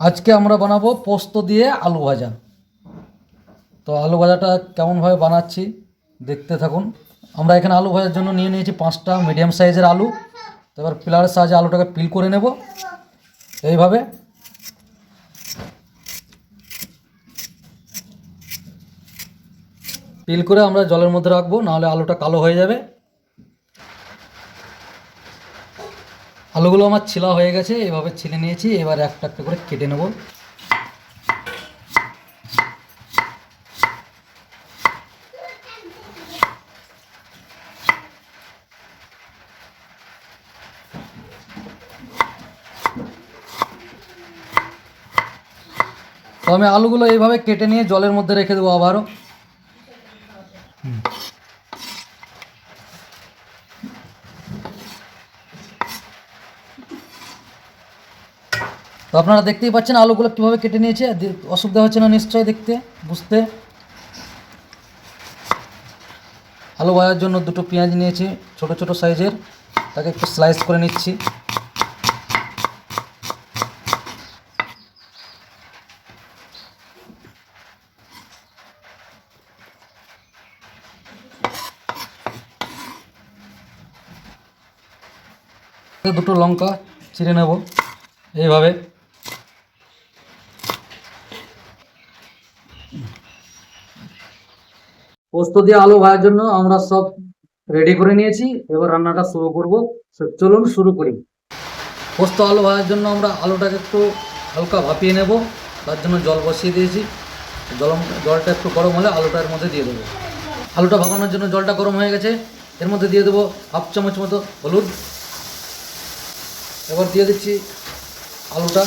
আজকে আমরা বানাবো পোস্ত দিয়ে আলু ভাজা। তো আলু ভাজাটা কেমনভাবে বানাচ্ছি দেখতে থাকুন। আমরা এখানে আলু ভাজার জন্য নিয়ে নিয়েছি পাঁচটা মিডিয়াম সাইজের আলু। তো এবার পিলারের সাহায্যে আলুটাকে পিল করে নেব। এইভাবে। পিল করে আমরা জলের মধ্যে রাখব, নাহলে আলুটা কালো হয়ে যাবে। আলুগুলো আমার ছিলা হয়ে গেছে, এভাবে ছিলে নিয়েছি, এবার একটা একটা করে কেটে নেব। তো আমি আলুগুলো এইভাবে কেটে নিয়ে জলের মধ্যে রেখে দেবো আবারও। তো আপনারা দেখতেই পাচ্ছেন আলুগুলো কীভাবে কেটে নিয়েছে। অসুবিধা হচ্ছে না নিশ্চয়ই দেখতে, বুঝতে। আলু ভাজার জন্য দুটো পেঁয়াজ নিয়েছি, ছোট ছোট সাইজের। তাকে একটু স্লাইস করে নিচ্ছি। দুটো লঙ্কা চিড়ে নেব, এইভাবে। পোস্ত দিয়ে আলু ভাজার জন্য আমরা সব রেডি করে নিয়েছি। এবার রান্নাটা শুরু করব। চলুন শুরু করি। পোস্ত আলু ভাজার জন্য আমরা আলুটাকে একটু হালকা ভাপিয়ে নেব। তার জন্য জল বসিয়ে দিয়েছি। জল জলটা একটু গরম হলে আলুটার মধ্যে দিয়ে দেবো। আলুটা ভাপানোর জন্য জলটা গরম হয়ে গেছে। এর মধ্যে দিয়ে দেবো হাফ চামচ মতো হলুদ। এবার দিয়ে দিচ্ছি আলুটা।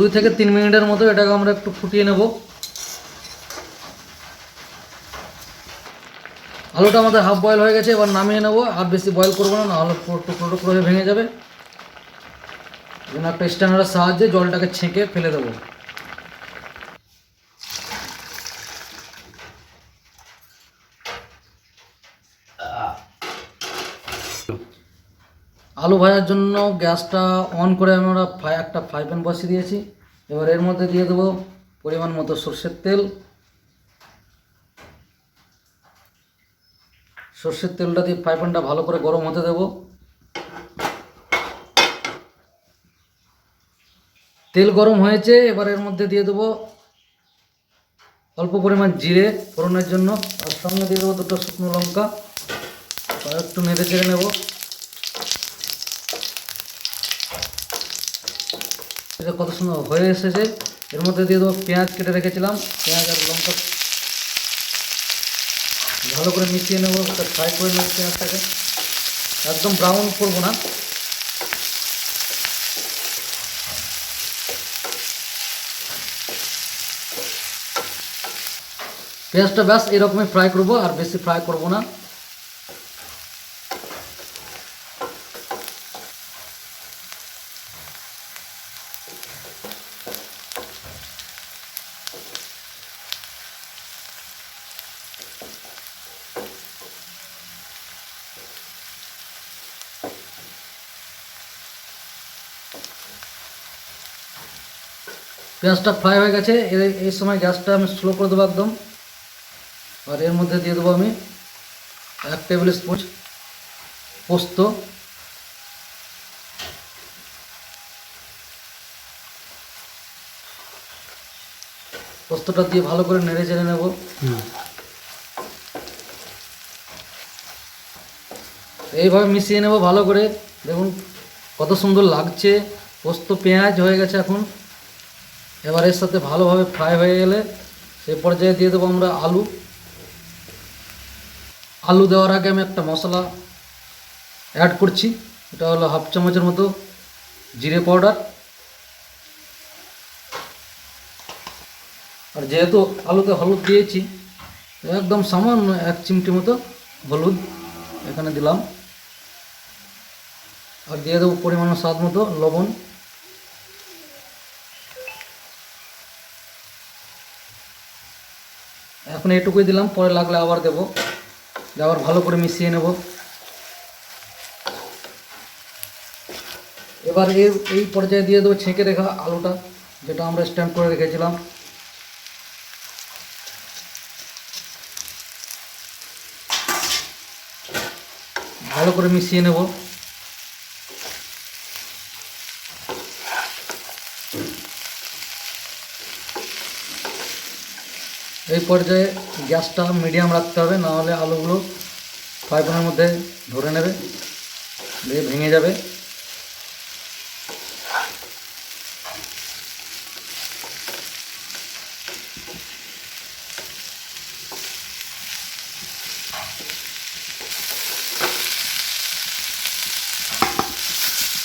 দুই থেকে তিন মিনিটের মতো এটাকে আমরা একটু ফুটিয়ে নেব। আলুটা আমাদের হাফ বয়েল হয়ে গেছে, এবার নামিয়ে নেব। আর বেশি বয়েল করব না আলু টুকরো টুকরো হয়ে ভেঙে যাবে। একটা স্ট্যান্ডারের সাহায্যে জলটাকে ছেঁকে ফেলে দেবো। আলু ভাজার জন্য গ্যাসটা অন করে আমরা একটা ফ্রাই প্যান বসিয়ে দিয়েছি। এবার এর মধ্যে দিয়ে দেবো পরিমাণ মতো সর্ষের তেল। সর্ষের তেলটা দিয়ে ফ্রাই প্যানটা ভালো করে গরম হতে দেবো। তেল গরম হয়েছে, এবার এর মধ্যে দিয়ে দেবো অল্প পরিমাণ জিরে ফোড়নের জন্য। আর সঙ্গে দিয়ে দেবো দুটো শুকনো লঙ্কা। একটু নেড়ে চেড়ে নেব। এটা কত সুন্দর হয়ে এসেছে। এর মধ্যে দিয়ে দেবো পেঁয়াজ কেটে রেখেছিলাম। পেঁয়াজ আর লঙ্কা ভালো করে মিশিয়ে নেব ফ্রাই করে নেব পেঁয়াজটাকে। একদম ব্রাউন করব না। পেঁয়াজটা ব্যাস এরকমই ফ্রাই করব, আর বেশি ফ্রাই করব না। পেঁয়াজটা ফ্রাই হয়ে গেছে। এর- এই সময় গ্যাসটা আমি স্লো করে দেবো একদম। আর এর মধ্যে দিয়ে দেবো আমি এক টেবিল স্পুন পোস্ত। পোস্তটা দিয়ে ভালো করে নেড়ে চেড়ে নেব। এইভাবে মিশিয়ে নেব ভালো করে। দেখুন কত সুন্দর লাগছে। পোস্ত পেঁয়াজ হয়ে গেছে এখন। এবার এর সাথে ভালোভাবে ফ্রাই হয়ে গেলে সেই পর্যায়ে দিয়ে দেবো আমরা আলু। আলু দেওয়ার আগে আমি একটা মশলা অ্যাড করছি। এটা হলো হাফ চামচের মতো জিরে পাউডার আর যেহেতু আলুতে হলুদ দিয়েছি, একদম সামান্য এক চিমটি মতো হলুদ এখানে দিলাম। আর দিয়ে দেবো পরিমাণ স্বাদ মতো লবণ। এখন এটুকুই দিলাম, পরে লাগলে আবার দেবো। আবার ভালো করে মিশিয়ে নেব। এবার এর এই পর্যায়ে দিয়ে দেবো ছেঁকে রেখা আলুটা, যেটা আমরা স্ট্যান্ড করে রেখেছিলাম। ভালো করে মিশিয়ে নেব। এই পর্যায়ে গ্যাসটা মিডিয়াম রাখতে হবে, নাহলে আলুগুলো ফ্রাই মধ্যে ধরে নেবে, দিয়ে ভেঙে যাবে।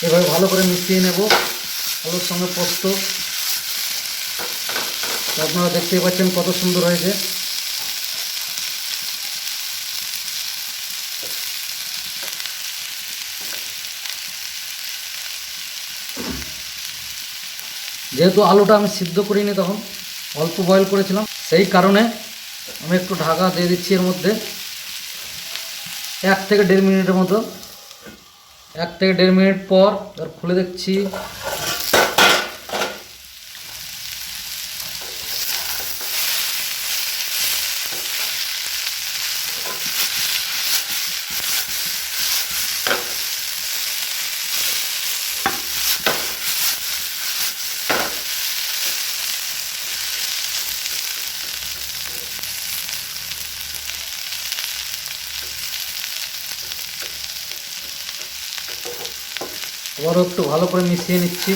এভাবে ভালো করে মিশিয়ে নেব, আলুর সঙ্গে পোস্ত। আপনারা দেখতেই পাচ্ছেন কত সুন্দর হয়েছে। যেহেতু আলুটা আমি সিদ্ধ করিনি তখন, অল্প বয়েল করেছিলাম, সেই কারণে আমি একটু ঢাকা দিয়ে দিচ্ছি এর মধ্যে। এক থেকে দেড় মিনিটের মতো। এক থেকে দেড় মিনিট পর এবার খুলে দেখছি। আবারও একটু ভালো করে মিশিয়ে নিচ্ছি।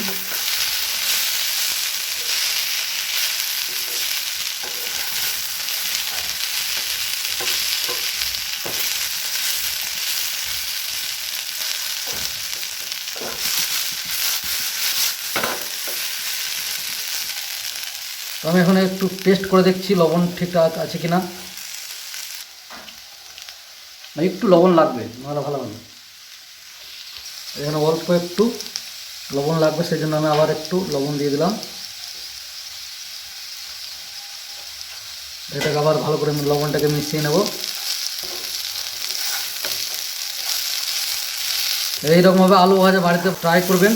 আমি এখন একটু টেস্ট করে দেখছি লবণ ঠিকঠাক আছে কিনা। একটু লবণ লাগবে, নাহলে ভালো হবে। এখানে অল্প একটু লবণ লাগবে সেই জন্য আমি আবার একটু লবণ দিয়ে দিলাম। এটাকে আবার ভালো করে লবণটাকে মিশিয়ে নেব। এইরকমভাবে আলু ভাজা বাড়িতে ট্রাই করবেন।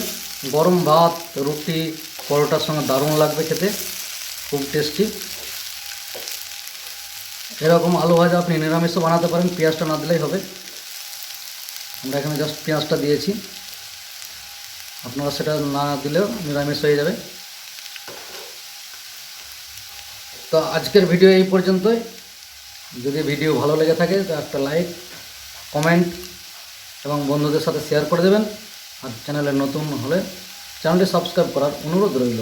গরম ভাত, রুটি, পরোটার সঙ্গে দারুণ লাগবে খেতে। খুব টেস্টি এরকম আলু ভাজা আপনি নিরামিষও বানাতে পারেন, পেঁয়াজটা না দিলেই হবে। আমরা এখানে জাস্ট পেঁয়াজটা দিয়েছি। আপনারা সেটা না দিলেও নিরামিষ হয়ে যাবে। তো আজকের ভিডিও এই পর্যন্তই। যদি ভিডিও ভালো লেগে থাকে, তো একটা লাইক, কমেন্ট এবং বন্ধুদের সাথে শেয়ার করে দেবেন। আর চ্যানেলে নতুন হলে চ্যানেলটি সাবস্ক্রাইব করার অনুরোধ রইল।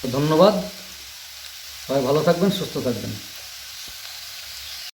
তো ধন্যবাদ। সবাই ভালো থাকবেন, সুস্থ থাকবেন।